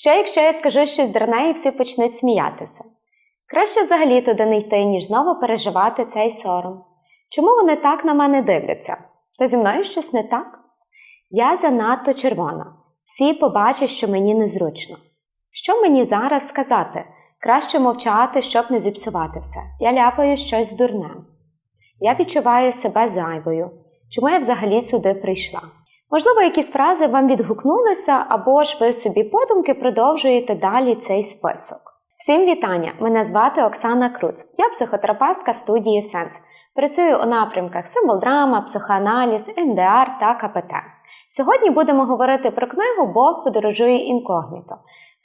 Що якщо я скажу щось дурне і всі почнуть сміятися? Краще взагалі туди не йти, ніж знову переживати цей сором. Чому вони так на мене дивляться? Та зі мною щось не так? Я занадто червона. Всі побачать, що мені незручно. Що мені зараз сказати? Краще мовчати, щоб не зіпсувати все. Я ляпаю щось дурне. Я відчуваю себе зайвою. Чому я взагалі сюди прийшла? Можливо, якісь фрази вам відгукнулися, або ж ви собі подумки продовжуєте далі цей список. Всім вітання! Мене звати Оксана Круц. Я психотерапевтка студії Сенс. Працюю у напрямках символ-драма, психоаналіз, МДР та КПТ. Сьогодні будемо говорити про книгу Бог подорожує інкогніто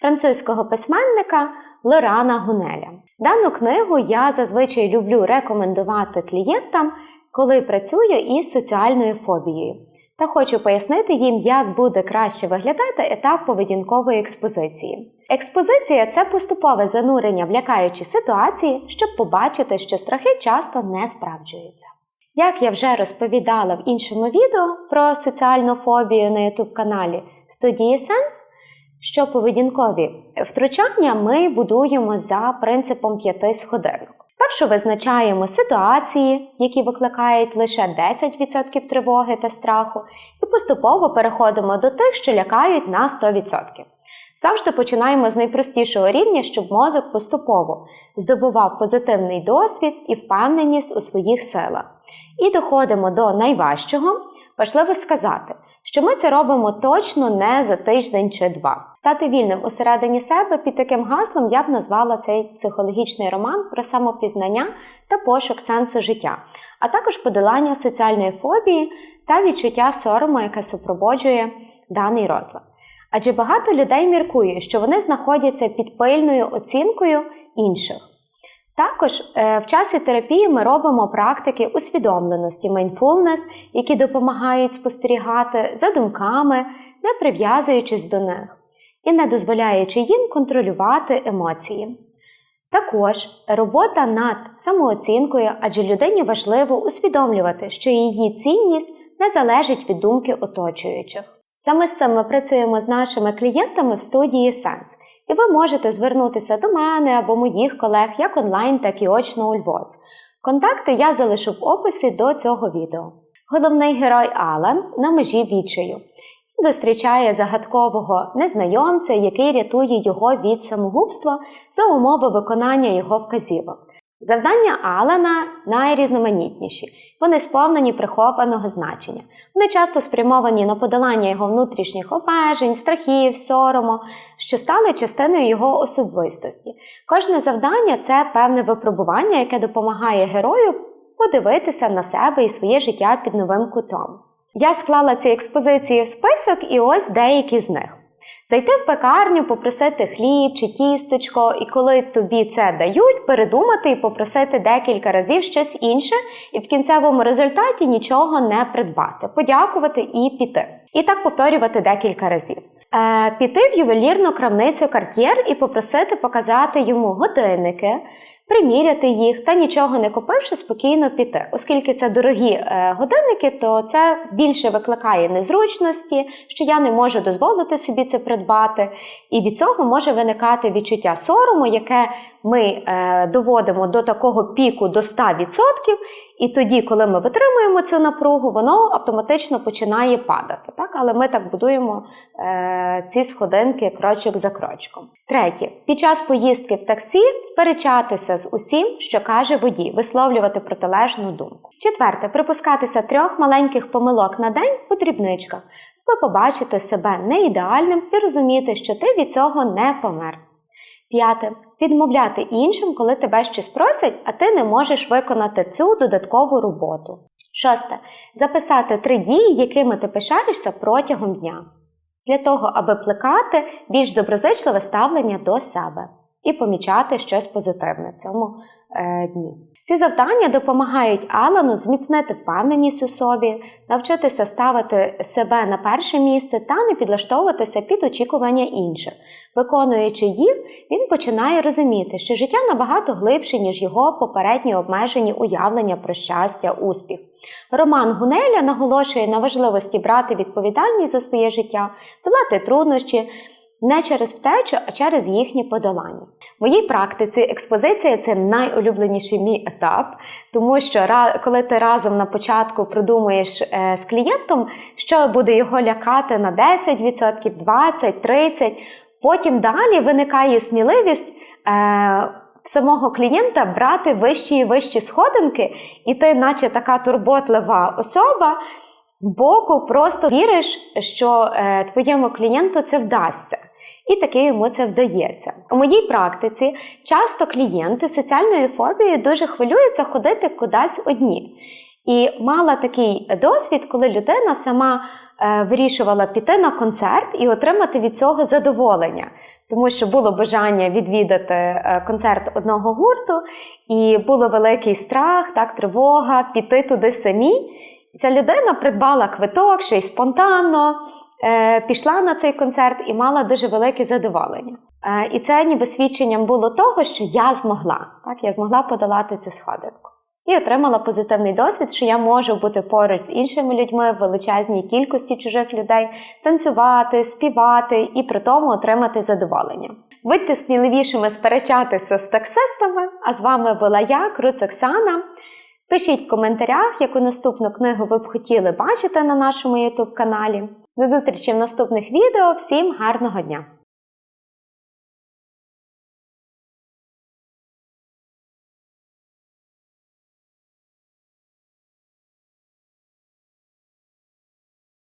французького письменника Лорана Гунеля. Дану книгу я зазвичай люблю рекомендувати клієнтам, коли працюю із соціальною фобією. Та хочу пояснити їм, як буде краще виглядати етап поведінкової експозиції. Експозиція це поступове занурення в лякаючі ситуації, щоб побачити, що страхи часто не справджуються. Як я вже розповідала в іншому відео про соціальну фобію на YouTube каналі Студії Сенс, що поведінкові втручання ми будуємо за принципом п'яти сходинок. Спершу визначаємо ситуації, які викликають лише 10% тривоги та страху, і поступово переходимо до тих, що лякають на 100%. Завжди починаємо з найпростішого рівня, щоб мозок поступово здобував позитивний досвід і впевненість у своїх силах. І доходимо до найважчого. Важливо сказати, що ми це робимо точно не за тиждень чи два. Стати вільним усередині себе під таким гаслом я б назвала цей психологічний роман про самопізнання та пошук сенсу життя, а також подолання соціальної фобії та відчуття сорому, яке супроводжує даний розлад. Адже багато людей міркує, що вони знаходяться під пильною оцінкою інших. Також е, в часі терапії ми робимо практики усвідомленості mindfulness, які допомагають спостерігати за думками, не прив'язуючись до них і не дозволяючи їм контролювати емоції. Також робота над самооцінкою, адже людині важливо усвідомлювати, що її цінність не залежить від думки оточуючих. Саме з цим ми працюємо з нашими клієнтами в студії Сенс, і ви можете звернутися до мене або моїх колег як онлайн, так і очно у Львові. Контакти я залишу в описі до цього відео. Головний герой Алан на межі відчаю. Зустрічає загадкового незнайомця, який рятує його від самогубства за умови виконання його вказівок. Завдання Алана найрізноманітніші, вони сповнені прихованого значення. Вони часто спрямовані на подолання його внутрішніх обмежень, страхів, сорому, що стали частиною його особистості. Кожне завдання це певне випробування, яке допомагає герою подивитися на себе і своє життя під новим кутом. Я склала ці експозиції в список, і ось деякі з них. Зайти в пекарню, попросити хліб чи тістечко, і коли тобі це дають, передумати і попросити декілька разів щось інше, і в кінцевому результаті нічого не придбати, подякувати і піти. І так повторювати декілька разів. Е, піти в ювелірну крамницю карт'єр і попросити показати йому годинники, приміряти їх та нічого не купивши, спокійно піти. Оскільки це дорогі е, годинники, то це більше викликає незручності, що я не можу дозволити собі це придбати. І від цього може виникати відчуття сорому, яке ми е, доводимо до такого піку до 100%, і тоді, коли ми витримуємо цю напругу, воно автоматично починає падати. Так? Але ми так будуємо е, ці сходинки крочок за крочком. Третє, під час поїздки в таксі сперечатися з усім, що каже водій, висловлювати протилежну думку. Четверте, припускатися трьох маленьких помилок на день по дрібничках. Ви побачите себе неідеальним і розуміти, що ти від цього не помер. П'яте. Відмовляти іншим, коли тебе щось просять, а ти не можеш виконати цю додаткову роботу. Шосте. Записати три дії, якими ти пишаєшся протягом дня. Для того, аби плекати більш доброзичливе ставлення до себе і помічати щось позитивне в цьому е, дні. Ці завдання допомагають Алану зміцнити впевненість у собі, навчитися ставити себе на перше місце та не підлаштовуватися під очікування інших. Виконуючи їх, він починає розуміти, що життя набагато глибше, ніж його попередні обмежені уявлення про щастя, успіх. Роман Гунеля наголошує на важливості брати відповідальність за своє життя, долати труднощі Не через втечу, а через їхнє подолання. В моїй практиці експозиція це найулюбленіший мій етап, тому що коли ти разом на початку продумуєш е, з клієнтом, що буде його лякати на 10%, 20%, 30%, потім далі виникає сміливість. Е, Самого клієнта брати вищі і вищі сходинки, і ти, наче така турботлива особа, збоку просто віриш, що е, твоєму клієнту це вдасться. І таки йому це вдається. У моїй практиці часто клієнти з соціальною фобією дуже хвилюються ходити кудись одні. І мала такий досвід, коли людина сама е, вирішувала піти на концерт і отримати від цього задоволення, тому що було бажання відвідати е, концерт одного гурту, і було великий страх, так, тривога, піти туди самі. Ця людина придбала квиток ще й спонтанно, пішла на цей концерт і мала дуже велике задоволення. Е, і це ніби свідченням було того, що я змогла. Так, я змогла подолати цю сходинку. І отримала позитивний досвід, що я можу бути поруч з іншими людьми в величезній кількості чужих людей, танцювати, співати і при тому отримати задоволення. Будьте сміливішими сперечатися з таксистами. А з вами була я, Круц Оксана. Пишіть в коментарях, яку наступну книгу ви б хотіли бачити на нашому YouTube каналі. До зустрічі в наступних відео. Всім гарного дня!